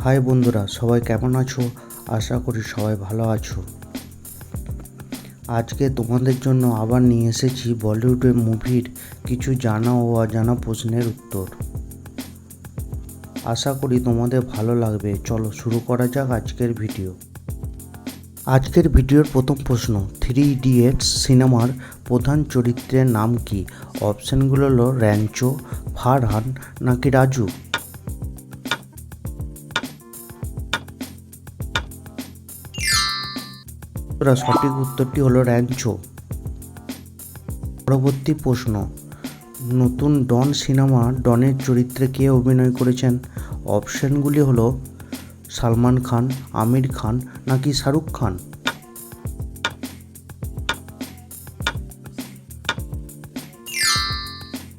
High বন্ধুরা, সবাই কেমন আছো? আশা করি সবাই ভালো আছো। আজকে তোমাদের জন্য আবার নিয়ে এসেছি বলিউডের মুভির কিছু জানা ও অজানা প্রশ্নের উত্তর। আশা করি তোমাদের ভালো লাগবে। চলো শুরু করা যাক আজকের ভিডিও আজকের ভিডিওর প্রথম প্রশ্ন থ্রি ইডিয়েটস সিনেমার প্রধান চরিত্রের নাম কি? অপশানগুলো হলো র্যাঞ্চো, ফারহান নাকি রাজু? সঠিক উত্তরটি হলো র্যাঞ্চো। পরবর্তী প্রশ্ন, নতুন ডন সিনেমা ডনের চরিত্রে কে অভিনয় করেছেন? অপশানগুলি হলো সালমান খান, আমির খান নাকি শাহরুখ খান?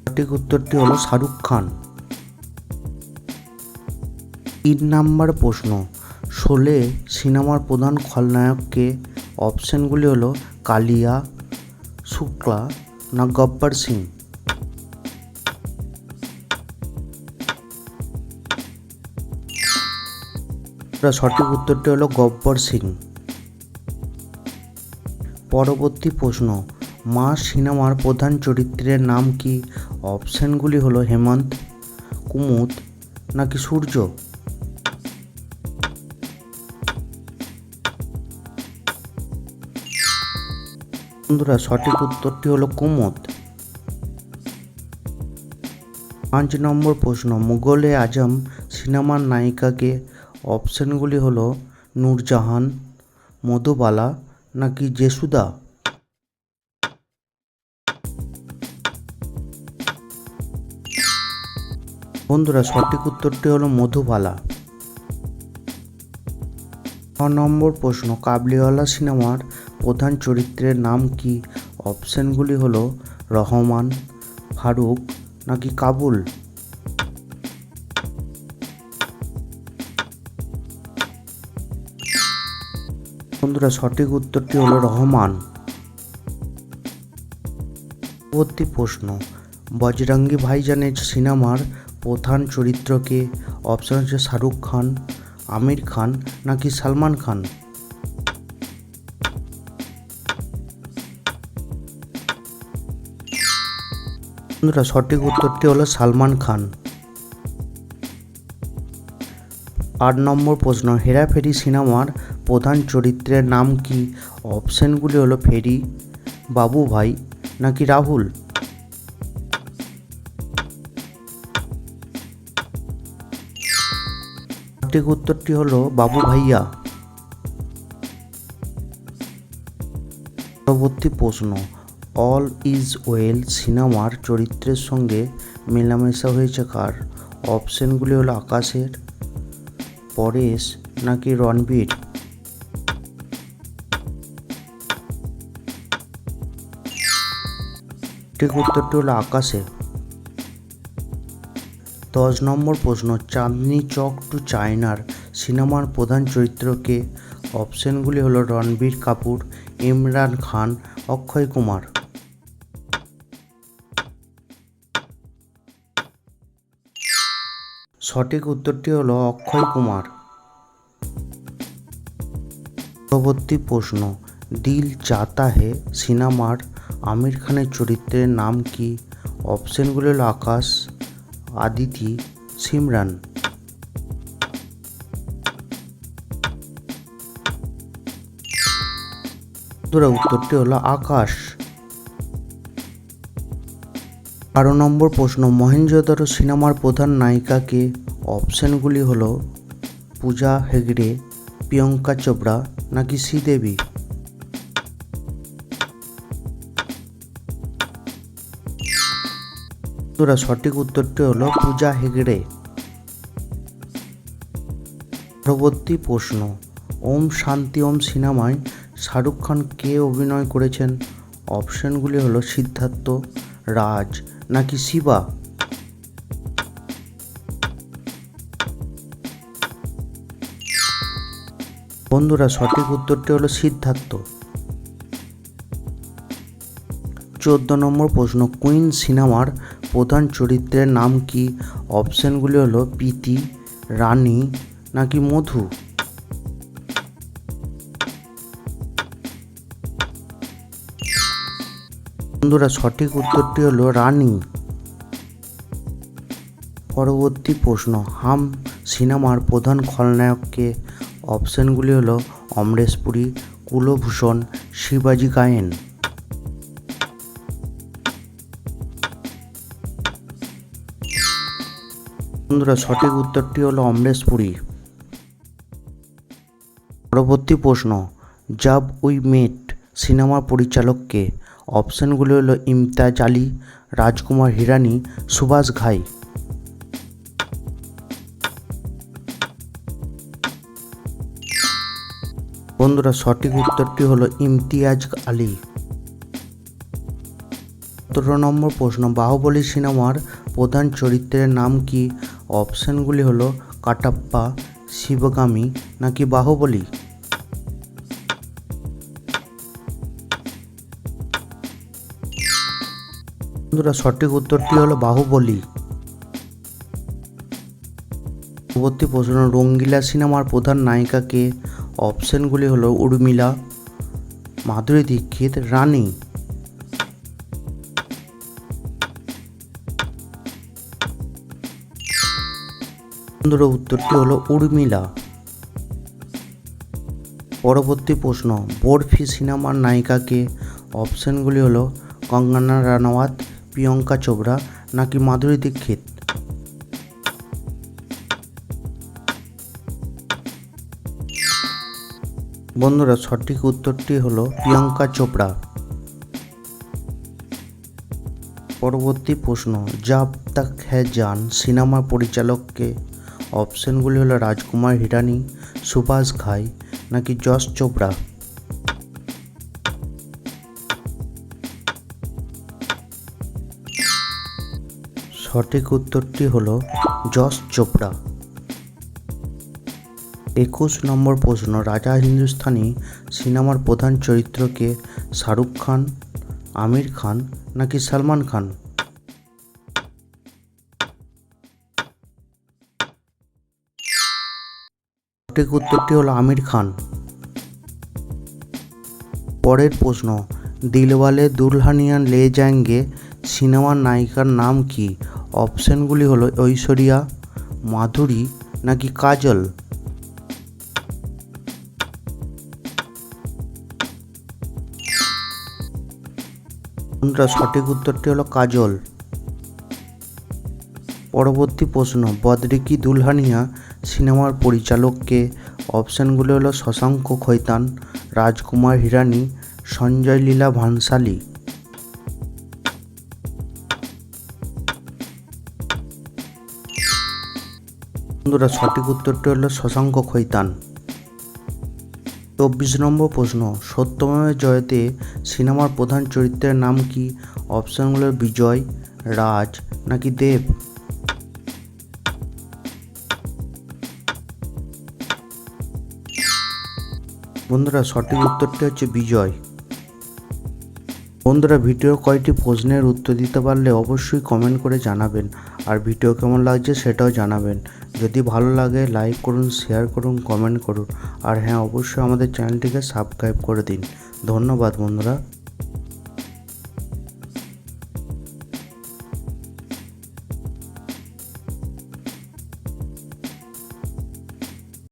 সঠিক উত্তরটি হলো শাহরুখ খান। তিন নাম্বার প্রশ্ন। শোলে সিনেমার প্রধান খলনায়ককে অপশনগুলি হলো কালিয়া, শুক্লা না গব্বর সিং? এর সঠিক উত্তরটি হলো গব্বর সিং। পরবর্তী প্রশ্ন, মা সিনেমার প্রধান চরিত্রের নাম কি? অপশনগুলি হলো হেমন্ত, কুমুদ নাকি সূর্য? বন্ধুরা, সঠিক উত্তরটি হলো কুমুদ। পাঁচ নম্বর প্রশ্ন, মুঘলে আজম সিনেমার নায়িকাকে অপশনগুলি হলো নূরজাহান, মধুবালা নাকি জেসুদা? বন্ধুরা, সঠিক উত্তরটি হলো মধুবালা। ন নম্বর প্রশ্ন, কাবলিওয়ালা সিনেমার প্রধান চরিত্রের নাম কি? অপশানগুলি হলো রহমান, ফারুক নাকি কাবুল? বন্ধুরা সঠিক উত্তরটি হলো রহমান। পরবর্তী প্রশ্ন, বজরঙ্গি ভাইজানের সিনেমার প্রধান চরিত্রকে অপশন হচ্ছে শাহরুখ খান, আমির খান নাকি সালমান খান? বন্ধুরা সঠিক উত্তরটি হলো সালমান খান। আট নম্বর প্রশ্ন, হেরাফেরি সিনেমার প্রধান চরিত্রের নাম কি? অপশানগুলি হলো ফেরি, বাবু ভাই নাকি রাহুল? সঠিক উত্তরটি হলো বাবু ভাইয়া। পরবর্তী প্রশ্ন, অল ইজ ওয়েল সিনেমার চরিত্রের সঙ্গে মেলামেশা হয়েছে কার? অপশনগুলি হলো আকাশের, পরেশ নাকি রণবীর? ঠিক উত্তরটি হলো আকাশে। দশ নম্বর প্রশ্ন, চাঁদনি চক টু চায়নার সিনেমার প্রধান চরিত্রকে অপশনগুলি হলো রণবীর কাপুর, ইমরান খান, অক্ষয় কুমার। সঠিক উত্তরটি হলো অক্ষয় কুমার। পরবর্তী প্রশ্ন দিল চাতা হে সিনেমার আমির খানের চরিত্রের নাম কি? অপশনগুলি হলো আকাশ, আদিতি, সিমরান। উত্তরটি হলো আকাশ। বারো নম্বর প্রশ্ন মহেঞ্জোদারো সিনেমার প্রধান নায়িকাকে অপশনগুলি হলো পূজা হেগড়ে, প্রিয়ঙ্কা চোপড়া নাকি শ্রীদেবী? বন্ধুরা সঠিক উত্তরটি হলো পূজা হেগড়ে। পরবর্তী প্রশ্ন, ওম শান্তি ওম সিনেমায় শাহরুখ খান কে অভিনয় করেছেন? অপশনগুলি হলো সিদ্ধার্থ, রাজ নাকি শিবা? বন্ধুরা, সঠিক উত্তরটি হলো সিদ্ধার্থ। চোদ্দ নম্বর প্রশ্ন, কুইন সিনেমার প্রধান চরিত্রের নাম কি? অপশানগুলি হলো প্রীতি, রানী নাকি মধু? বন্ধুরা, সঠিক উত্তরটি হলো রানী। পরবর্তী প্রশ্ন, হাম সিনেমার প্রধান খলনায়ককে অপশানগুলি হলো অমরেশ পুরী, কুলভূষণ, শিবাজি গায়েন। বন্ধুরা, সঠিক উত্তরটি হলো অমরেশ পুরী। পরবর্তী প্রশ্ন, জাব উই মেট সিনেমার পরিচালককে। অপশানগুলি হলো ইমতাজ আলী, রাজকুমার হিরানি, সুভাষ ঘাই। বন্ধুরা, সঠিক উত্তরটি হলো ইমতিয়াজ আলী। সতেরো নম্বর প্রশ্ন, বাহুবলী সিনেমার প্রধান চরিত্রের নাম কি? অপশানগুলি হলো কাটাপ্পা, শিবগামী নাকি বাহুবলী? বন্ধুরা, সঠিক উত্তরটি হলো বাহুবলী। পরবর্তী প্রশ্ন, রঙ্গিলা সিনেমার প্রধান নায়িকাকে? অপশানগুলি হলো উর্মিলা, মাধুরী দীক্ষিত, রানী। বন্ধুরা উত্তরটি হলো উর্মিলা। পরবর্তী প্রশ্ন, বরফি সিনেমার নায়িকাকে অপশানগুলি হলো কঙ্গনা রানাওয়াত, প্রিয়ঙ্কা চোপড়া নাকি মাধুরী দীক্ষিত? বন্ধুরা, সঠিক উত্তরটি হলো প্রিয়ঙ্কা চোপড়া। পরবর্তী প্রশ্ন, জাব তাক হ্যাঁ জান সিনেমার পরিচালককে অপশানগুলি হলো রাজকুমার হিরানি, সুভাষ ঘাই নাকি যশ চোপড়া? সঠিক উত্তরটি হলো যশ চোপড়া। একুশ নম্বর প্রশ্ন, রাজা হিন্দুস্তানি সিনেমার প্রধান চরিত্রকে শাহরুখ খান, আমির খান নাকি সালমান খান? সঠিক উত্তরটি হলো আমির খান। পরের প্রশ্ন, দিলওয়ালে দুলহানিয়ান লে যায়েঙ্গে সিনেমার নায়িকার নাম কি? অপশানগুলি হলো ঐশ্বরিয়া, মাধুরী নাকি কাজল? সঠিক উত্তরটি হলো কাজল? পরবর্তী প্রশ্ন, বদরিকি দুলহানিয়া সিনেমার পরিচালককে। অপশানগুলো হলো শশাঙ্ক খৈতান, রাজকুমার হিরানি, সঞ্জয় লীলা ভানসালী। বন্ধুরা, সঠিক উত্তরটি হলো শশাঙ্ক খৈতান। চব্বিশ নম্বর প্রশ্ন সত্যমের জয়তে সিনেমার প্রধান চরিত্রের নাম কি? অপশানগুলো বিজয়, রাজ নাকি দেব? বন্ধুরা, সঠিক উত্তরটি হচ্ছে বিজয়। বন্ধুরা ভিডিও কয়টি প্রশ্নের উত্তর দিতে পারলে অবশ্যই কমেন্ট করে জানাবেন। আর ভিডিও কেমন লাগছে সেটাও জানাবেন। যদি ভালো লাগে লাইক করুন শেয়ার করুন কমেন্ট করুন। আর হ্যাঁ অবশ্যই আমাদের চ্যানেলটিকে সাবস্ক্রাইব করে দিন। ধন্যবাদ বন্ধুরা।